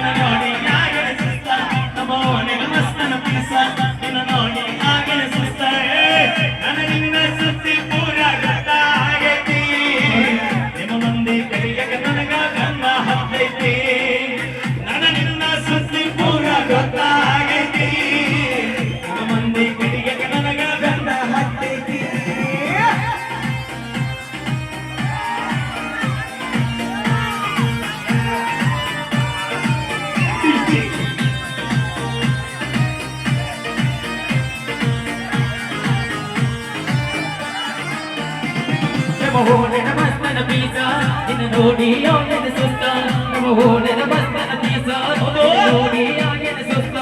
Hallelujah. ನಮೋ ನನ್ನ ಮಸ್ಮನ ಬೀಸ ನಿನ್ನ ನೋಡಿ ಯಾವ್ದೆನ ಸುಸ್ತ ನಮೋ ನನ್ನ ಮಸ್ಮನ ಬೀಸ ನೋಡಿ ಯಾವ್ದೆನ ಸುಸ್ತ